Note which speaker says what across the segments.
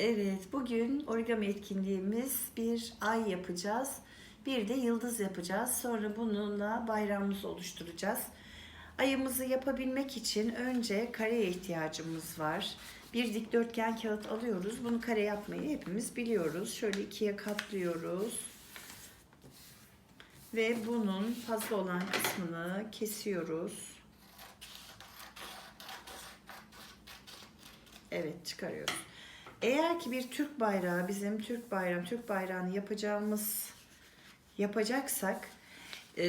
Speaker 1: Evet, bugün origami etkinliğimiz bir ay yapacağız. Bir de yıldız yapacağız. Sonra bununla bayrağımızı oluşturacağız. Ayımızı yapabilmek için önce kareye ihtiyacımız var. Bir dikdörtgen kağıt alıyoruz. Bunu kare yapmayı hepimiz biliyoruz. Şöyle ikiye katlıyoruz. Ve bunun fazla olan kısmını kesiyoruz. Evet çıkarıyoruz. Eğer ki bir Türk bayrağı bizim Türk bayrağı Türk bayrağını yapacağımız yapacaksak e,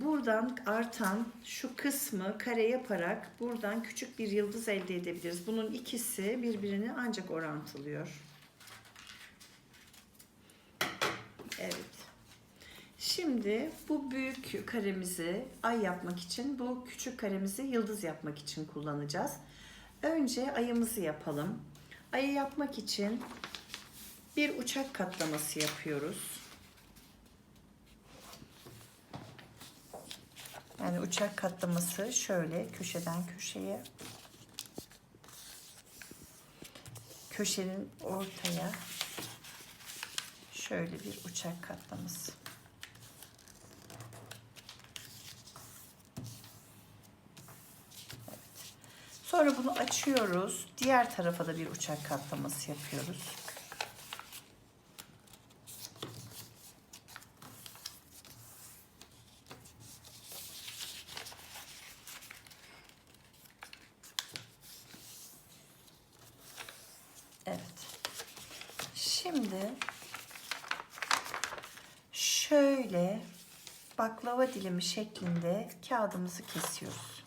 Speaker 1: buradan artan şu kısmı kare yaparak buradan küçük bir yıldız elde edebiliriz. Bunun ikisi birbirini ancak orantılıyor. Evet. Şimdi bu büyük karemizi ay yapmak için, bu küçük karemizi yıldız yapmak için kullanacağız. Önce ayımızı yapalım. Ayı yapmak için bir uçak katlaması yapıyoruz. Yani uçak katlaması şöyle köşeden köşeye köşenin ortaya şöyle bir uçak katlaması. Sonra bunu açıyoruz. Diğer tarafa da bir uçak katlaması yapıyoruz. Evet. Şimdi şöyle baklava dilimi şeklinde kağıdımızı kesiyoruz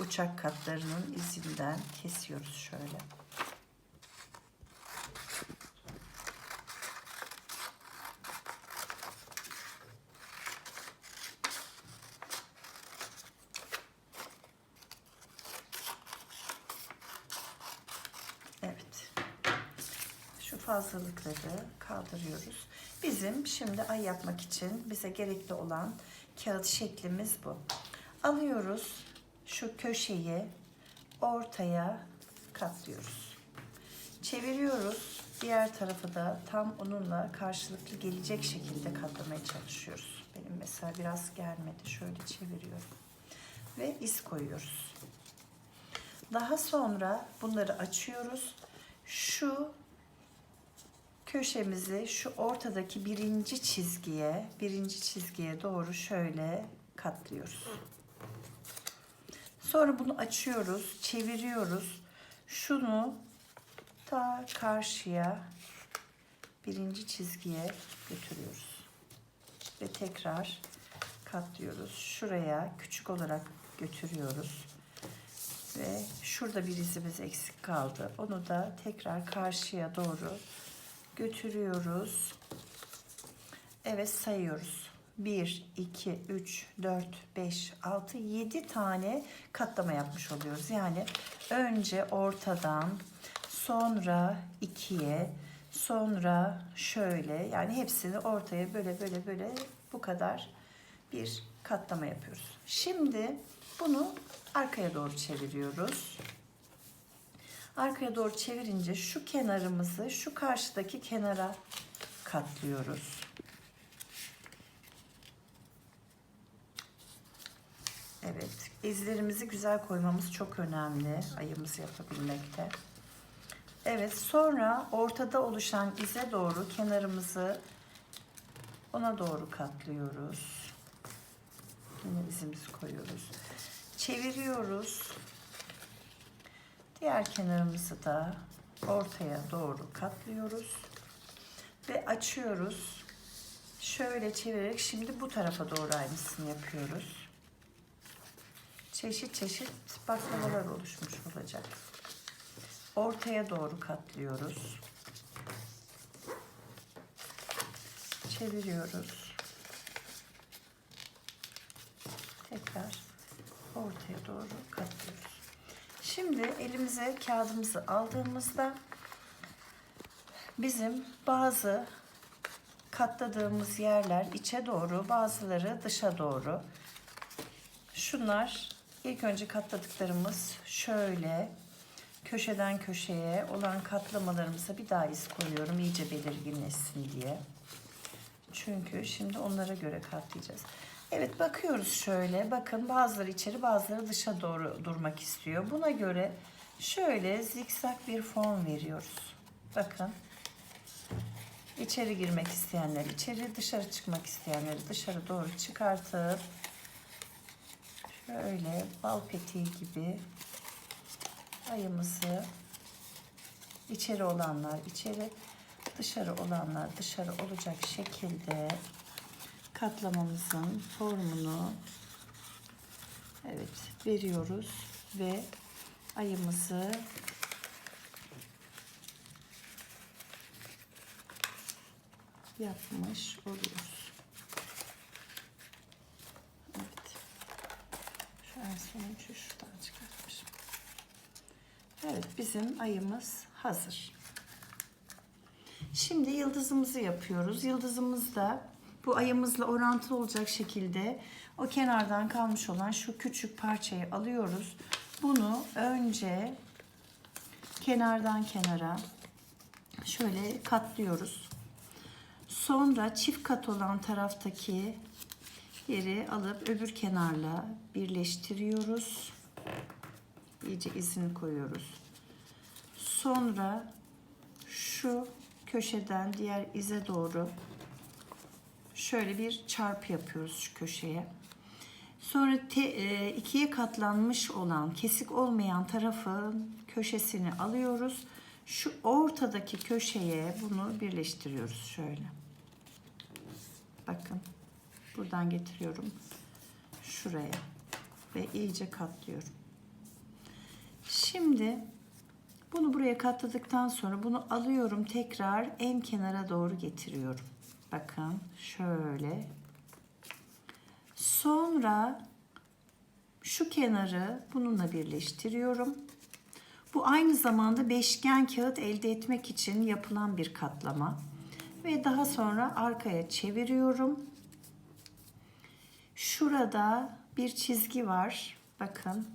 Speaker 1: uçak katlarının izinden kesiyoruz şöyle. Evet. Şu fazlalıkları kaldırıyoruz. Bizim şimdi ay yapmak için bize gerekli olan kağıt şeklimiz bu. Alıyoruz şu köşeyi ortaya katlıyoruz. Çeviriyoruz. Diğer tarafı da tam onunla karşılıklı gelecek şekilde katlamaya çalışıyoruz. Benim mesela biraz gelmedi. Şöyle çeviriyorum. Ve iz koyuyoruz. Daha sonra bunları açıyoruz. Şu köşemizi şu ortadaki birinci çizgiye, birinci çizgiye doğru şöyle katlıyoruz. Sonra bunu açıyoruz, çeviriyoruz. Şunu ta karşıya birinci çizgiye götürüyoruz. Ve tekrar katlıyoruz. Şuraya küçük olarak götürüyoruz. Ve şurada bir izimiz eksik kaldı. Onu da tekrar karşıya doğru götürüyoruz. Evet sayıyoruz. 1, 2, 3, 4, 5, 6, 7 tane katlama yapmış oluyoruz. Yani önce ortadan, sonra ikiye, sonra şöyle yani hepsini ortaya böyle böyle böyle bu kadar bir katlama yapıyoruz. Şimdi bunu arkaya doğru çeviriyoruz. Arkaya doğru çevirince şu kenarımızı şu karşıdaki kenara katlıyoruz. Evet, izlerimizi güzel koymamız çok önemli ayımızı yapabilmekte. Evet, sonra ortada oluşan ize doğru kenarımızı ona doğru katlıyoruz. Yine izimizi koyuyoruz. Çeviriyoruz. Diğer kenarımızı da ortaya doğru katlıyoruz. Ve açıyoruz. Şöyle çevirerek şimdi bu tarafa doğru aynısını yapıyoruz çeşit çeşit baklavalar oluşmuş olacak. Ortaya doğru katlıyoruz. Çeviriyoruz. Tekrar ortaya doğru katlıyoruz. Şimdi elimize kağıdımızı aldığımızda bizim bazı katladığımız yerler içe doğru, bazıları dışa doğru. Şunlar İlk önce katladıklarımız şöyle köşeden köşeye olan katlamalarımıza bir daha iz koyuyorum iyice belirginleşsin diye. Çünkü şimdi onlara göre katlayacağız. Evet bakıyoruz şöyle. Bakın bazıları içeri bazıları dışa doğru durmak istiyor. Buna göre şöyle zikzak bir form veriyoruz. Bakın. İçeri girmek isteyenler içeri, dışarı çıkmak isteyenleri dışarı doğru çıkartıp şöyle bal peteği gibi ayımızı içeri olanlar içeri, dışarı olanlar dışarı olacak şekilde katlamamızın formunu evet veriyoruz ve ayımızı yapmış oluyoruz. Evet. Şu en sonuncu şuradan çıkartmışım. Evet bizim ayımız hazır. Şimdi yıldızımızı yapıyoruz. Yıldızımız da bu ayımızla orantılı olacak şekilde o kenardan kalmış olan şu küçük parçayı alıyoruz. Bunu önce kenardan kenara şöyle katlıyoruz. Sonra çift kat olan taraftaki yeri alıp öbür kenarla birleştiriyoruz. İyice izini koyuyoruz. Sonra şu köşeden diğer ize doğru şöyle bir çarpı yapıyoruz şu köşeye. Sonra te, e, ikiye katlanmış olan kesik olmayan tarafın köşesini alıyoruz. Şu ortadaki köşeye bunu birleştiriyoruz şöyle. Bakın buradan getiriyorum şuraya ve iyice katlıyorum. Şimdi bunu buraya katladıktan sonra bunu alıyorum tekrar en kenara doğru getiriyorum. Bakın şöyle. Sonra şu kenarı bununla birleştiriyorum. Bu aynı zamanda beşgen kağıt elde etmek için yapılan bir katlama. Ve daha sonra arkaya çeviriyorum. Şurada bir çizgi var. Bakın.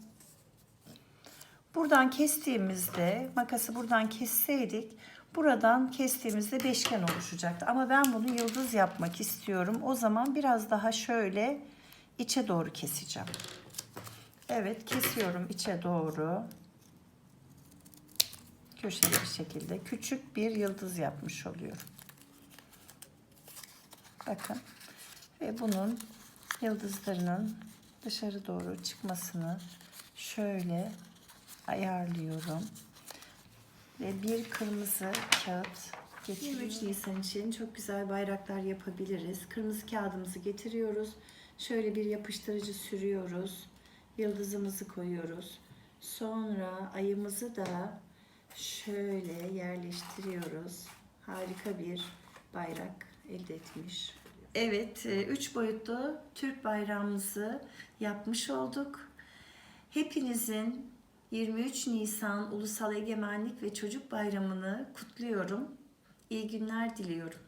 Speaker 1: Buradan kestiğimizde, makası buradan kesseydik, buradan kestiğimizde beşgen oluşacaktı. Ama ben bunu yıldız yapmak istiyorum. O zaman biraz daha şöyle içe doğru keseceğim. Evet, kesiyorum içe doğru. Köşeli bir şekilde küçük bir yıldız yapmış oluyorum. Bakın. Ve bunun yıldızlarının dışarı doğru çıkmasını şöyle ayarlıyorum. Ve bir kırmızı kağıt getiriyorum. 23 Nisan için çok güzel bayraklar yapabiliriz. Kırmızı kağıdımızı getiriyoruz. Şöyle bir yapıştırıcı sürüyoruz. Yıldızımızı koyuyoruz. Sonra ayımızı da şöyle yerleştiriyoruz. Harika bir bayrak elde etmiş. Evet, e, üç boyutlu Türk bayrağımızı yapmış olduk. Hepinizin 23 Nisan Ulusal Egemenlik ve Çocuk Bayramı'nı kutluyorum. İyi günler diliyorum.